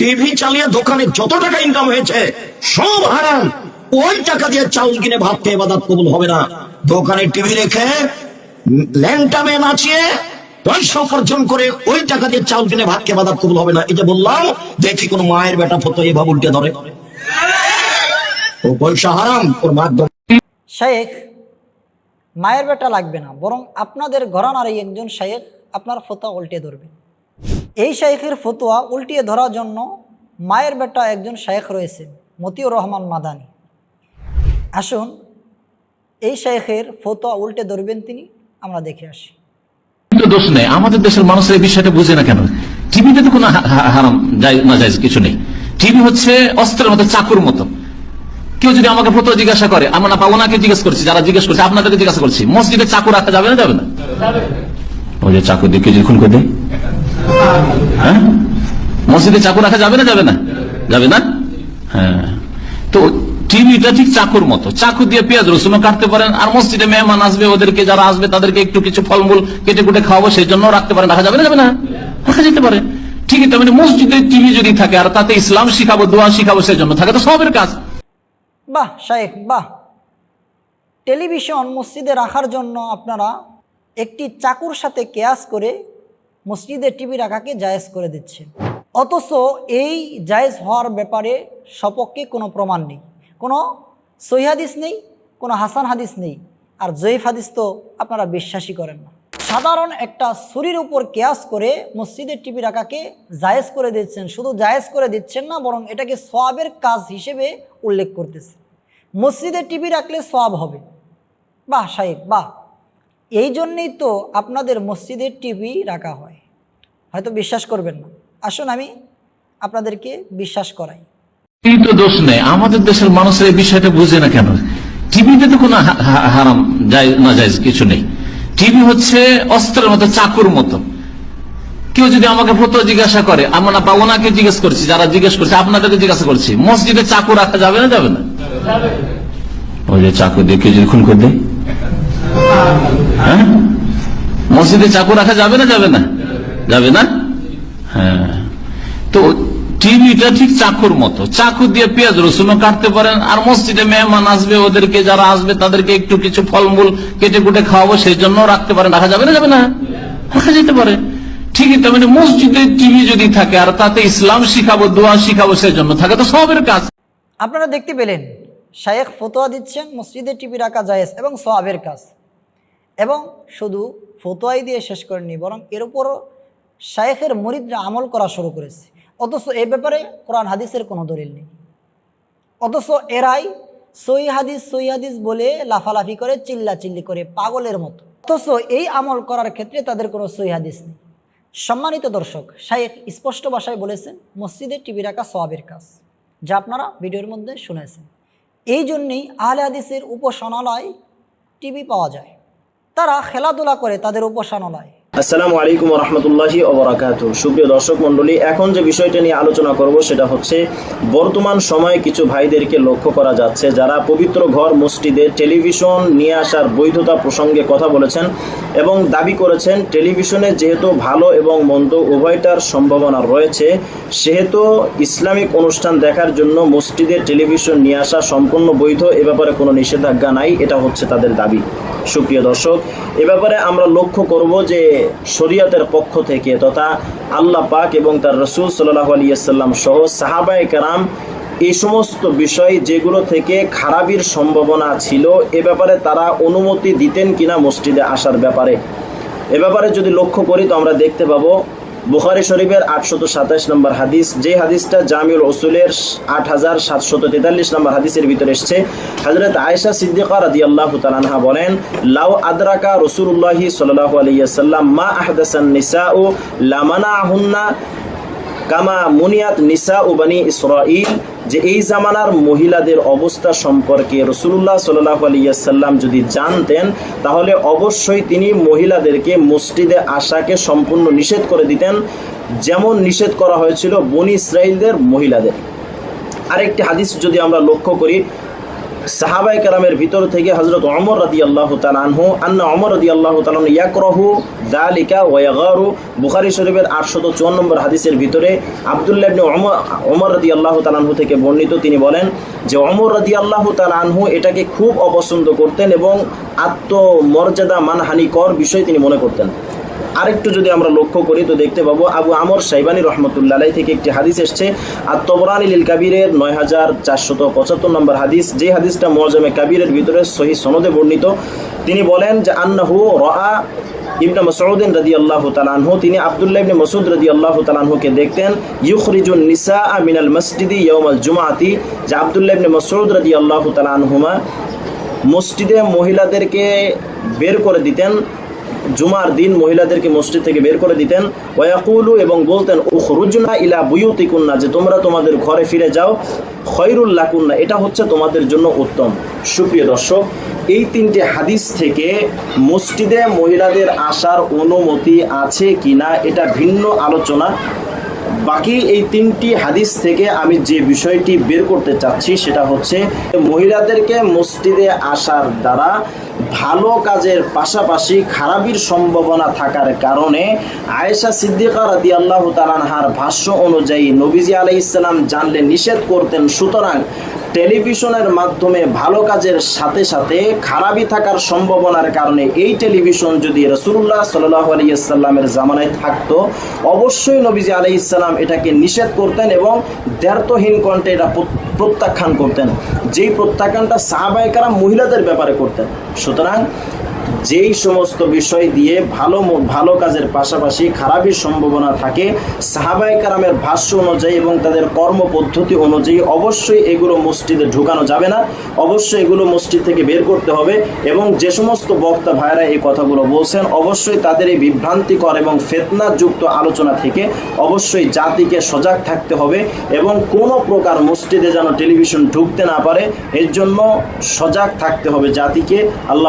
TV চালিয়ে দোকানে যত টাকা ইনকাম হয়েছে, সব হারাম ওই টাকা দিয়ে চাউল কিনে ভাত খেয়ে বাদাত কবুল হবে না। দোকানে টিভি রেখে ল্যাংটা মেয়ে নাচিয়ে পয়সা উপার্জন করে ওই টাকা দিয়ে চাউল কিনে ভাত খেয়ে বাদাত কবুল হবে না। এই যে বললাম, দেখি কোন মায়ের বেটা ফতো এভাবে উল্টে ধরে। ও পয়সা হারাম, ওর মাধ্যম শেখ মায়ের বেটা লাগবে না, বরং আপনাদের ঘরানার এই একজন শেখ আপনার ফতোয়া উল্টে ধরবে। এই শেখের ফতোয়া উল্টিয়ে ধরার জন্য মায়ের বেটা একজন শেখ রয়েছে মতিউর রহমান মাদানি। আসুন এই শেখের ফতোয়া উল্টে ধরবেন তিনি আমরা দেখে আসি। দোষ নেই আমাদের দেশের মানুষের এই বিষয়টা বুঝে না কেন? টিভিতে তো কোনো হারাম না যায় কিছু নেই। টিভি হচ্ছে অস্ত্রের মতো চাকুর মতো। কেউ যদি আমাকে প্রথম জিজ্ঞাসা করে আমরা না ওনাকে জিজ্ঞেস করছি? যারা জিজ্ঞেস করছে আপনাদেরকে জিজ্ঞাসা করছি। মসজিদে চাকু রাখা যাবে না যাবে না? ওই যে চাকু দিয়ে কেউ যদি খুন করে দেয়? হ্যাঁ? মসজিদে চাকু রাখা যাবে না? যাবে না? যাবে না? হ্যাঁ। তো টিভিটা ঠিক চাকুর মতো। চাকু দিয়ে পেঁয়াজ, রসুনও কাটতে পারেন, আর মসজিদে মেহমান আসবে, ওদেরকে যারা আসবে, তাদেরকে একটু কিছু ফলমূল কেটে কুটে খাওয়াবো সেই জন্য রাখতে পারেন। রাখা যাবে না? যাবে না? রাখা যেতে পারে। ঠিকই তেমনি মসজিদে টিভি যদি থাকে, আর তাতে ইসলাম শিখাবো, দোয়া শিখাবো সেই জন্য থাকে তো সবের কাজ। বাহ শেখ বাহ। টেলিভিশন মসজিদে রাখার জন্য আপনারা একটি চাকুর সাথে কেয়াস করে মসজিদে টিভি রাখাকে জায়েজ করে দিচ্ছেন অথচ এই জায়েজ হওয়ার ব্যাপারে সপক্ষে কোনো প্রমাণ নেই। কোনো সহি হাদিস নেই, কোনো হাসান হাদিস নেই। আর জয়ীফ হাদিস তো আপনারা বিশ্বাসই করেন না। সাধারণ একটা ছুরির উপর কেয়াস করে মসজিদের টিভি রাখাকে জায়েজ করে দিচ্ছেন। শুধু জায়েজ করে দিচ্ছেন না, বরং এটাকে সোয়াবের কাজ হিসেবে উল্লেখ করতেছে। মসজিদে টিভি রাখলে সোয়াব হবে। বাহ, সাহেব, বাহ। এই জন্যেই তো আপনাদের মসজিদের টিভি রাখা হয়। হয়তো বিশ্বাস করবেন না। আসুন আমি আপনাদেরকে বিশ্বাস করাই। তো দোষ নেই। আমাদের দেশের মানুষের এই বিষয়টা বুঝে না কেন? টিভিতে তো কোনো হারাম না যায় কিছু নেই। টিভি হচ্ছে অস্ত্রের মতো চাকুর মতো। কেউ যদি আমাকে প্রথম জিজ্ঞাসা করে আমরা না ওনাকে জিজ্ঞেস করছি? যারা জিজ্ঞেস করছে আপনাদেরকে জিজ্ঞাসা করছি। মসজিদে চাকু রাখা যাবে না যাবে না? ওই যে চাকু দিয়ে কেউ যদি খুন করে দেয়। হ্যাঁ? মসজিদে চাকু রাখা যাবে না যাবে না? যাবে না? হ্যাঁ। তো টিভিটা ঠিক চাকুর মতো। চাকু দিয়ে পেঁয়াজ, রসুনও কাটতে পারেন, আর মসজিদে মেহমান আসবে, ওদেরকে যারা আসবে, তাদেরকে একটু কিছু ফলমূল কেটে কুটে খাওয়াবো সেই জন্য রাখতে পারেন। রাখা যাবে না যাবে না? রাখা যেতে পারে। ঠিকই তেমনি মসজিদে টিভি যদি থাকে, আর তাতে ইসলাম শিখাবো, দোয়া শিখাবো সেই জন্য থাকে, তো সবের কাজ। আপনারা দেখতে পেলেন, শায়েখ ফতোয়া দিচ্ছেন মসজিদে টিভি রাখা জায়েজ এবং সোয়াবের কাজ। এবং শুধু ফতোয়াই দিয়ে শেষ করেননি, বরং এর উপরও শায়েখের মরিদরা আমল করা শুরু করেছে। অথচ এই ব্যাপারে কোরআন হাদিসের কোনো দলিল নেই। অথচ এরাই সই হাদিস সই হাদিস বলে লাফালাফি করে চিল্লা চিল্লি করে পাগলের মতো। অথচ এই আমল করার ক্ষেত্রে তাদের কোনো সই হাদিস নেই। সম্মানিত দর্শক, শায়েখ স্পষ্ট ভাষায় বলেছেন, মসজিদে টিভি রাখা সোয়াবের কাজ, যা আপনারা ভিডিওর মধ্যে শুনেছেন। এই জন্যেই আহলে হাদিসের উপাসনালয় টিভি পাওয়া যায়। তারা খেলাধুলা করে, তাদের উপাসনালয়। আসসালামু আলাইকুম রহমতুল্লাহি ওবরাকাত সুপ্রিয় দর্শক মণ্ডলী, এখন যে বিষয়টা নিয়ে আলোচনা করব সেটা হচ্ছে, বর্তমান সময়ে কিছু ভাইদেরকে লক্ষ্য করা যাচ্ছে, যারা পবিত্র ঘর, মসজিদে টেলিভিশন নিয়ে আসার বৈধতা প্রসঙ্গে কথা বলেছেন এবং দাবি করেছেন, টেলিভিশনে যেহেতু ভালো এবং মন্দ উভয়টার সম্ভাবনা রয়েছে, সেহেতু ইসলামিক অনুষ্ঠান দেখার জন্য মসজিদে টেলিভিশন নিয়ে আসা সম্পূর্ণ বৈধ, এ ব্যাপারে কোনো নিষেধাজ্ঞা নাই, এটা হচ্ছে তাদের দাবি। সুপ্রিয় দর্শক, এ ব্যাপারে আমরা লক্ষ্য করব যে শরিয়তের পক্ষ থেকে তথা আল্লাহ পাক এবং তার রসুল সাল্লাহ আলিয়াল্লাম সহ সাহাবায় কারাম এই সমস্ত বিষয় যেগুলো থেকে খারাপির সম্ভাবনা ছিল, এ ব্যাপারে তারা অনুমতি দিতেন কিনা মসজিদে আসার ব্যাপারে। এ ব্যাপারে যদি লক্ষ্য করি তো আমরা দেখতে পাবো বুখারি শরীফের আটশত সাতাশ নম্বর হাদিস, যে হাদিসটা জামিউল রসুলের আট হাজার সাতশত তেতাল্লিশ নম্বর হাদিসের ভিতরে এসছে। হজরত আয়েশা সিদ্দিকা রাদি আল্লাহ তালানহা বলেন, লাউ আদ্রাকা রসুল্লাহি সাল্লাহ আলিয়াল্লাম মা আহদাসান নিসা ও লামানা আহুন্না কামা মুনিয়াত নিসা উবানি বানি ইসরাইল যে এই জামানার মহিলাদের অবস্থা সম্পর্কে রসুল্লাহ সাল্লাহ আলিয়াল্লাম যদি জানতেন, তাহলে অবশ্যই তিনি মহিলাদেরকে মসজিদে আসাকে সম্পূর্ণ নিষেধ করে দিতেন, যেমন নিষেধ করা হয়েছিল বনি ইসরাইলদের মহিলাদের। আরেকটি হাদিস যদি আমরা লক্ষ্য করি সাহাবাই কালামের ভিতর থেকে হজরত অমর রাদি আল্লাহ তালানহু আন্না অমর রাদি আল্লাহ তালান ইয়াকরহু দালিকা ওয়াগারু বুখারি শরীফের আটশত চুয়ান্ন নম্বর হাদিসের ভিতরে আবদুল্লাহ অমর অমর রাদি আল্লাহ তালানহু থেকে বর্ণিত তিনি বলেন যে অমর রাদি আল্লাহ তালানহু এটাকে খুব অপছন্দ করতেন এবং আত্মমর্যাদা মানহানিকর বিষয় তিনি মনে করতেন। আরেকটু যদি আমরা লক্ষ্য করি, তো দেখতে পাবো আবু আমর সাইবানী রহমতুল্লাহ থেকে একটি হাদিস এসছে আর তবরানি লিল কাবিরের নয় হাজার চারশত পঁচাত্তর নম্বর হাদিস। যে হাদিসটা মজমে কাবিরের ভিতরে সহি সনদে বর্ণিত, তিনি বলেন যে, আন্নাহু রা ইবনে মাসউদিন রাদিয়াল্লাহু তাআলা আনহু, তিনি আব্দুল্লাহ ইবনে মাসউদ রাদিয়াল্লাহু তাআলা আনহুকে দেখতেন, ইউখরিজুন নিসা মিনাল মসজিদি ইয়াউমাল জুমআতি। যে আব্দুল্লাহ ইবনে মাসউদ রাদিয়াল্লাহু তাআলা আনহুমা মসজিদে মহিলাদেরকে বের করে দিতেন জুমার দিন মহিলাদেরকে মসজিদ থেকে বের করে দিতেন। ওয়াকুলু এবং বলতেন, উখরুজনা ইলা বুয়ুতিকুন্না যে তোমরা তোমাদের ঘরে ফিরে যাও। খৈরুল্লাহ কুন্না এটা হচ্ছে তোমাদের জন্য উত্তম। সুপ্রিয় দর্শক, এই তিনটে হাদিস থেকে মসজিদে মহিলাদের আসার অনুমতি আছে কিনা, এটা ভিন্ন আলোচনা। বাকি এই তিনটি হাদিস থেকে আমি যে বিষয়টি বের করতে চাচ্ছি, সেটা হচ্ছে, মহিলাদেরকে মসজিদে আসার দ্বারা ভালো কাজের পাশাপাশি খারাপির সম্ভাবনা থাকার কারণে আয়েশা সিদ্দিকা রাদি আল্লাহ তালানহার ভাষ্য অনুযায়ী নবীজি আলাই ইসলাম জানলে নিষেধ করতেন। সুতরাং টেলিভিশনের মাধ্যমে ভালো কাজের সাথে সাথে খারাপই থাকার সম্ভাবনার কারণে এই টেলিভিশন যদি রসুল্লাহ সাল্লাহ আলিয়াল্লামের জামানায় থাকতো, অবশ্যই নবীজি আলাই ইসলাম এটাকে নিষেধ করতেন এবং দ্ব্যর্থহীন কণ্ঠে এটা প্রত্যাখ্যান করতেন। যেই প্রত্যাখ্যানটা সাহাবাহিকারা মহিলাদের ব্যাপারে করতেন। সুতরাং যেই সমস্ত বিষয় দিয়ে ভালো ভালো কাজের পাশাপাশি খারাপের সম্ভাবনা থাকে সাহাবাই কারামের ভাষ্য অনুযায়ী এবং তাদের কর্ম পদ্ধতি অনুযায়ী অবশ্যই এগুলো মসজিদে ঢুকানো যাবে না। অবশ্যই এগুলো মসজিদ থেকে বের করতে হবে এবং যে সমস্ত বক্তা ভাইরা এই কথাগুলো বলছেন, অবশ্যই তাদের এই বিভ্রান্তিকর এবং ফেতনাযুক্ত আলোচনা থেকে অবশ্যই জাতিকে সজাগ থাকতে হবে এবং কোনো প্রকার মসজিদে যেন টেলিভিশন ঢুকতে না পারে, এর জন্য সজাগ থাকতে হবে জাতিকে। আল্লাহ